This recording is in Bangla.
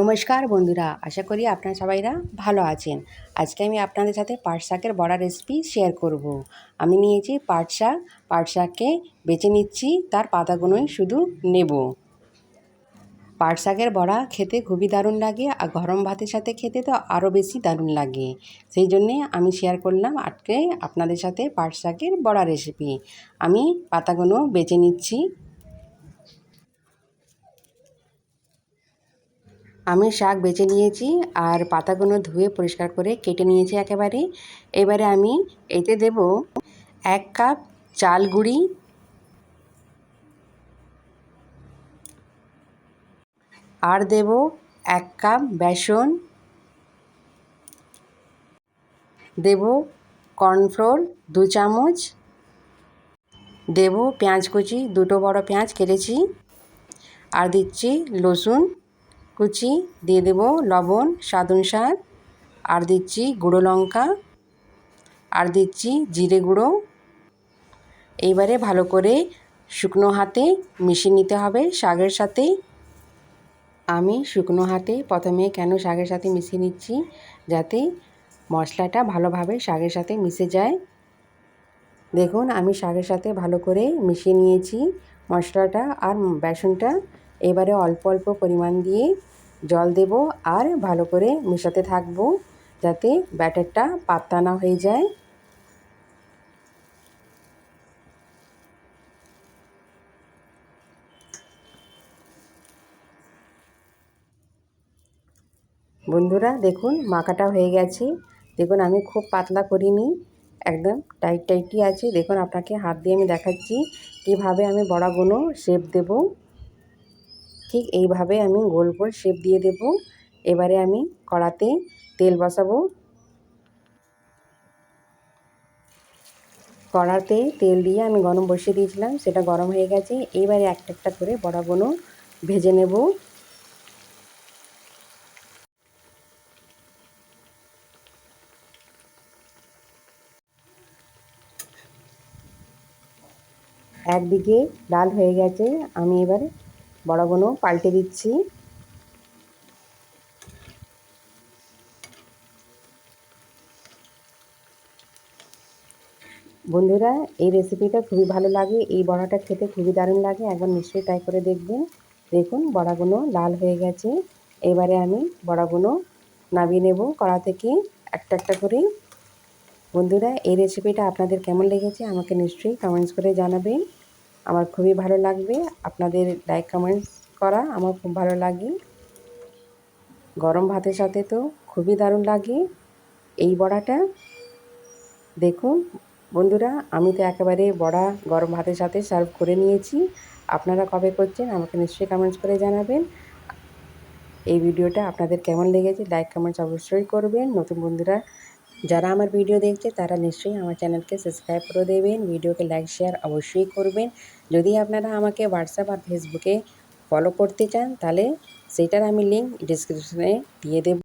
নমস্কার বন্ধুরা, আশা করি আপনারা সবাইরা ভালো আছেন। আজকে আমি আপনাদের সাথে পাট শাকের বড়া রেসিপি শেয়ার করব। আমি নিয়েছি পাট শাক, পাট শাককে বেছে নিচ্ছি, তার পাতাগুলোই শুধু নেব। পাট শাকের বড়া খেতে খুবই দারুণ লাগে, আর গরম ভাতের সাথে খেতে তো আরও বেশি দারুণ লাগে। সেই জন্যে আমি শেয়ার করলাম আজকে আপনাদের সাথে পাট শাকের বড়া রেসিপি আমি পাতাগুলো বেছে নিচ্ছি। আমি শাক বেছে নিয়েছি আর পাতাগুলো ধুয়ে পরিষ্কার করে কেটে নিয়েছি একেবারে। এবারে আমি এতে দেব এক কাপ চাল গুঁড়ি। আর দেব এক কাপ বেসন। দেব কর্নফ্লোর দু চামচ। দেব পেঁয়াজ কুচি, দুটো বড় পেঁয়াজ কেটেছি। আর দিচ্ছি রসুন কুচি, দিয়ে দেব লবণ, স্বাদ অনুসার। আর দিচ্ছি গুঁড়ো লঙ্কা। আর দিচ্ছি জিরে গুঁড়ো। এইবারে ভালো করে শুকনো হাতে মিশিয়ে নিতে হবে শাকের সাথে। আমি শুকনো হাতে প্রথমে কেন শাকের সাথে মিশিয়ে নিচ্ছি? যাতে মশলাটা ভালোভাবে শাকের সাথে মিশে যায়। দেখুন, আমি শাকের সাথে ভালো করে মিশিয়ে নিয়েছি মশলাটা আর বেসনটা। এবারে অল্প অল্প পরিমাণ দিয়ে জল দেব আর ভালো করে মেশাতে থাকব যাতে ব্যাটারটা পাত্তা না হয়ে যায়। বন্ধুরা, দেখুন, মাখাটা হয়ে গেছে। দেখুন, আমি খুব পাতলা করিনি, একদম টাইট টাইটই আছে। দেখুন, আপনাকে হাত দিয়ে আমি দেখাচ্ছি কীভাবে আমি বড়াগুলো শেপ দেব। ঠিক এইভাবে আমি গোল গোল শেপ দিয়ে দেব। এবারে আমি কড়াতে তেল বসাবো। কড়াতে তেল দিয়ে আমি গরম বসিয়ে দিয়েছিলাম, সেটা গরম হয়ে গেছে। এইবারে একটা একটা করে বড়াগুলো ভেজে নেব। একদিকে লাল হয়ে গেছে, আমি এবার বড়াগুলো পাল্টে দিচ্ছি। বন্ধুরা, এই রেসিপিটা খুবই ভালো লাগে, এই বড়াটা খেতে খুবই দারুণ লাগে, একবার নিশ্চয়ই ট্রাই করে দেখবেন। দেখুন, বড়াগুলো লাল হয়ে গেছে। এবারে আমি বড়াগুলো নামিয়ে নেব কড়া থেকে একটা একটা করে। বন্ধুরা, এই রেসিপিটা আপনাদের কেমন লেগেছে আমাকে নিশ্চয়ই কমেন্টস করে জানাবেন। আমার খুবই ভালো লাগবে। আপনাদের লাইক কমেন্টস করা আমার খুব ভালো লাগে। গরম ভাতের সাথে তো খুবই দারুণ লাগে। এই বড়াটা দেখুন বন্ধুরা, আমি তো একেবারে বড়া গরম ভাতের সাথে সার্ভ করে নিয়েছি। আপনারা কবে করছেন আমাকে নিশ্চয়ই কমেন্টস করে জানাবেন। এই ভিডিওটা আপনাদের কেমন লেগেছে লাইক কমেন্টস অবশ্যই করবেন। নতুন বন্ধুরা যারা আমার ভিডিও দেখছে, তারা নিশ্চয়ই আমার চ্যানেলকে সাবস্ক্রাইব করে দেবেন। ভিডিওকে লাইক শেয়ার অবশ্যই করবেন। যদি আপনারা আমাকে হোয়াটসঅ্যাপ আর ফেসবুকে ফলো করতে চান, তাহলে সেটার আমি লিঙ্ক ডিসক্রিপশনে দিয়ে দেব।